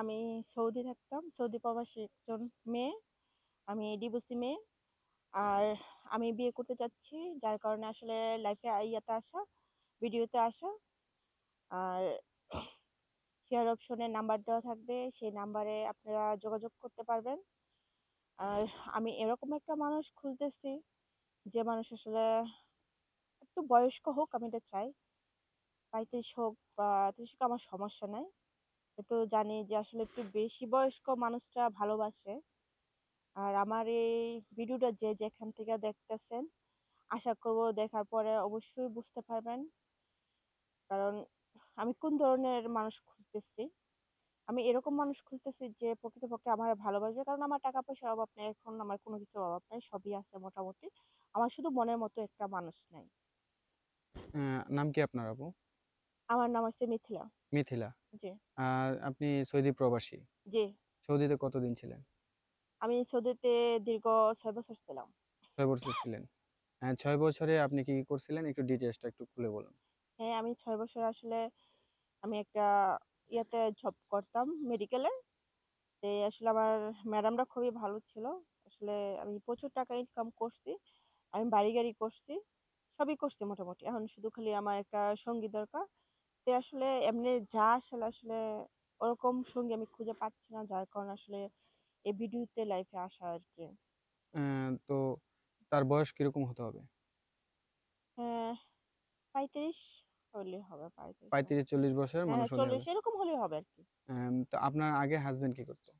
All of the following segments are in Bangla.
আমি সৌদি থাকতাম। সৌদি প্রবাসী একজন মেয়ে, আমি ডিভোর্সি মেয়ে। আর আমি বিয়ে করতে চাচ্ছি, যার কারণে আসলে লাইফে ইয়াতে আসা ভিডিওতে আসা। আর শেয়ার অপশনের নাম্বার দেওয়া থাকবে, সেই নাম্বারে আপনারা যোগাযোগ করতে পারবেন। আর আমি এরকম একটা মানুষ খুঁজতেছি, যে মানুষ আসলে একটু বয়স্ক হোক আমি এটা চাই। পঁয়ত্রিশ হোক বা ত্রিশ হোক, আমার সমস্যা নাই। তো জানি যে আসলে একটু বেশি বয়স্ক মানুষরা ভালোবাসে। আর আমার এই ভিডিওটা যে যেখান থেকে দেখতেছেন, আশা করব দেখার পরে অবশ্যই বুঝতে পারবেন। কারণ আমি কোন ধরনের মানুষ খুঁজতেছি? আমি এরকম মানুষ খুঁজতেছি যে প্রকৃতপক্ষে আমার ভালোবাসবে। কারণ আমার টাকা পয়সার অভাব নেই, এখন আমার কোনো কিছুর অভাব নেই, সবই আছে মোটামুটি। আমার শুধু মনের মতো একটা মানুষ নাই। নাম কি আপনার আপু আমার নাম হচ্ছে মিথিলা। মিথিলা। জি। আর আপনি সৌদি প্রবাসী? জি। সৌদিতে কতদিন ছিলেন? আমি সৌদিতে দীর্ঘ ছয় বছর ছিলাম। ছয় বছর ছিলেন। হ্যাঁ ছয় বছরে আপনি কি কি করছিলেন? একটু ডিটেলসটা একটু খুলে বলুন। হ্যাঁ আমি ছয় বছর আসলে আমি একটা ইয়াতে জব করতাম মেডিকেলে তো আসলে আমার ম্যাডামরা খুবই ভালো ছিল। আসলে আমি প্রচুর টাকা ইনকাম করছি। আমি বাড়ি গাড়ি করছি। সবই করছি মোটামুটি। এখন শুধু খালি আমার একটা সঙ্গী দরকার। তো আসলে এমনি যা আসলে আসলে ওরকম সঙ্গী আমি খুঁজে পাচ্ছি না। যার কারণে আসলে এই ভিডিওতে লাইফে আসা আর কি আহ, তো তার বয়স কীরকম হতে হবে? পঁয়ত্রিশ হলে হবে পঁয়ত্রিশ পঁয়ত্রিশ চল্লিশ বছরের হ্যাঁ মানুষ হলে চল্লিশ এরকম হলে হবে আর কি তো আপনার আগে হাজবেন্ড কি করতো?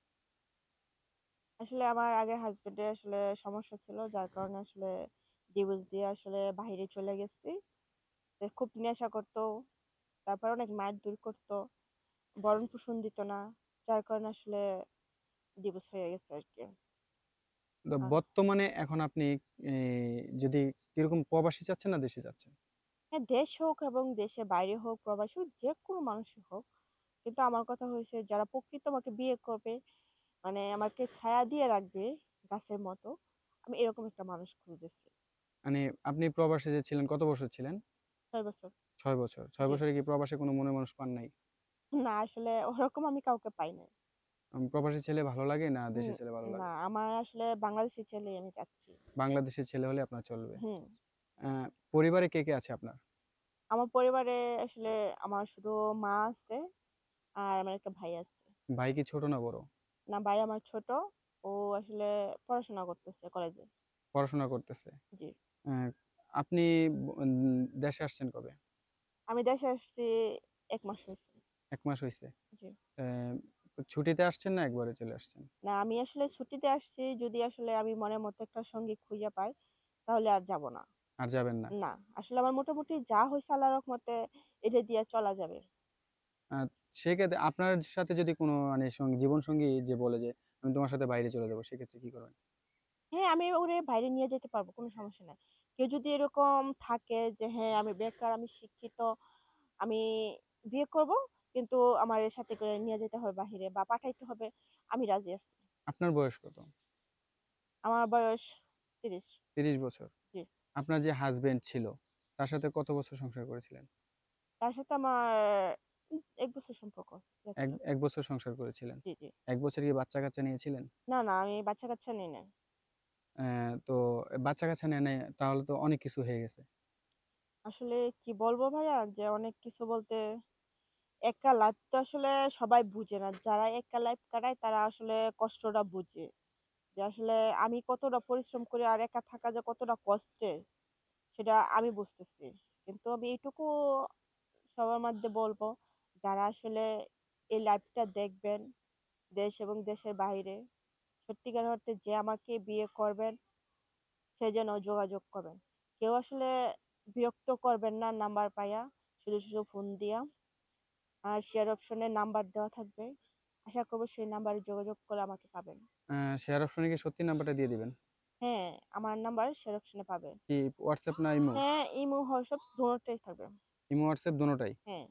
আসলে আমার আগের হাজবেন্ডের আসলে সমস্যা ছিল যার কারণে আসলে ডিভোর্স দিয়ে আসলে বাইরে চলে গেছি। তো খুব নেশা করতো। তারপর অনেক মায়ের দূর করতো। বরণ পোষণ দিত না যার কারণে আসলে ডিভোর্স হয়ে গেছে আর কি তো বর্তমানে এখন আপনি যদি কীরকম প্রবাসী চাচ্ছেন না দেশে যাচ্ছেন হ্যাঁ দেশ হোক এবং দেশে বাইরে হোক প্রবাসী হোক যে কোনো মানুষই হোক কিন্তু আমার কথা হয়েছে যারা প্রকৃত আমাকে বিয়ে করবে মানে আমাকে ছায়া দিয়ে রাখবে গাছের মতো আমি এরকম একটা মানুষ খুঁজতেছি। মানে আপনি প্রবাসে যে ছিলেন কত বছর ছিলেন? ছয় বছর। ছয় বছর। ছয় বছরে কি প্রবাসে কোনো মনে মানুষ পান নাই? না আসলে ওরকম আমি কাউকে পাই না প্রবাসী ছেলে ভালো লাগে না দেশি ছেলে ভালো লাগে? না আমার আসলে বাংলাদেশি ছেলে আমি চাচ্ছি। বাংলাদেশের ছেলে হলে আপনার চলবে। হুম। পরিবারে কে কে আছে আপনার? আমার পরিবারে আসলে আমার শুধু মা আছে আর আমার একটা ভাই আছে। ভাই কি ছোট না বড়? না ভাই আমার ছোট। ও আসলে পড়াশোনা করতেছে কলেজে। পড়াশোনা করতেছে। জি। আপনি দেশে আসছেন কবে? আমি দেশে আসছি এক মাস হয়েছে এক মাস হয়েছে ছুটিতে আসছেন না একবারে চলে আসছেন? না আমি আসলে ছুটিতে আসছি যদি আসলে আমি মনের মতো একটা সঙ্গী খুঁজে পাই তাহলে আর যাব না। আর যাবেন না? না আসলে আমার মোটামুটি যা হয়েছে আল্লাহর রহমতে এটা দিয়ে চলা যাবে। সেক্ষেত্রে আপনার সাথে যদি কোনো মানে সঙ্গী জীবন সঙ্গী যে বলে যে আমি তোমার সাথে বাইরে চলে যাব সেক্ষেত্রে কি করবেন? হ্যাঁ আমি ওরে বাইরে নিয়ে যেতে পারব কোনো সমস্যা নাই। কেউ যদি এরকম থাকে যে হ্যাঁ আমি বেকার আমি শিক্ষিত আমি বিয়ে করব কিন্তু আমার এর সাথে করে নিয়ে যেতে হবে বাহিরে বা পাঠাইতে হবে আমি রাজি আছি। আপনার বয়স কত? আমার বয়স তিরিশ। তিরিশ বছর। জি। আপনার যে হাজবেন্ড ছিল তার সাথে কত বছর সংসার করেছিলেন? তার সাথে আমার এক বছর সম্পর্ক। এক এক বছর সংসার করেছিলেন। জি জি। এক বছর কি বাচ্চা কাচ্চা নিয়েছিলেন? না না আমি বাচ্চা কাচ্চা নিই। না আহ, তো বাচ্চা কাচ্চা নেয় তাহলে তো অনেক কিছু হয়ে গেছে। আসলে কি বলব ভাইয়া? যে অনেক কিছু বলতে একা লাইফ তো আসলে সবাই বুঝে না। যারা একা লাইফ কাটায়, তারা আসলে কষ্টটা বুঝে। যে আসলে আমি কতটা পরিশ্রম করি আর একা থাকা যে কতটা কষ্টের, সেটা আমি বুঝতেছি। কিন্তু আমি এইটুকু সবার মধ্যে বলব, যারা আসলে এই লাইফটা দেখবেন, দেশ এবং দেশের বাইরে, সত্যিকার অর্থে যে আমাকে বিয়ে করবেন সে যেন যোগাযোগ করবেন। কেউ আসলে বিরক্ত করবেন না নাম্বার পাইয়া শুধু শুধু ফোন দিয়া। আর শেয়ার অপশনে নাম্বার দেওয়া থাকবে। আশা করব সেই নাম্বারে যোগাযোগ করে আমাকে পাবেন। শেয়ার অপশনে কি সত্যি নাম্বারটা দিয়ে দিবেন? হ্যাঁ আমার নাম্বার শেয়ার অপশনে পাবে। কি হোয়াটসঅ্যাপ না ইমো হ্যাঁ ইমো হোয়াটসঅ্যাপ দুটোটাই থাকবে। ইমো হোয়াটসঅ্যাপ দুটোটাই হ্যাঁ।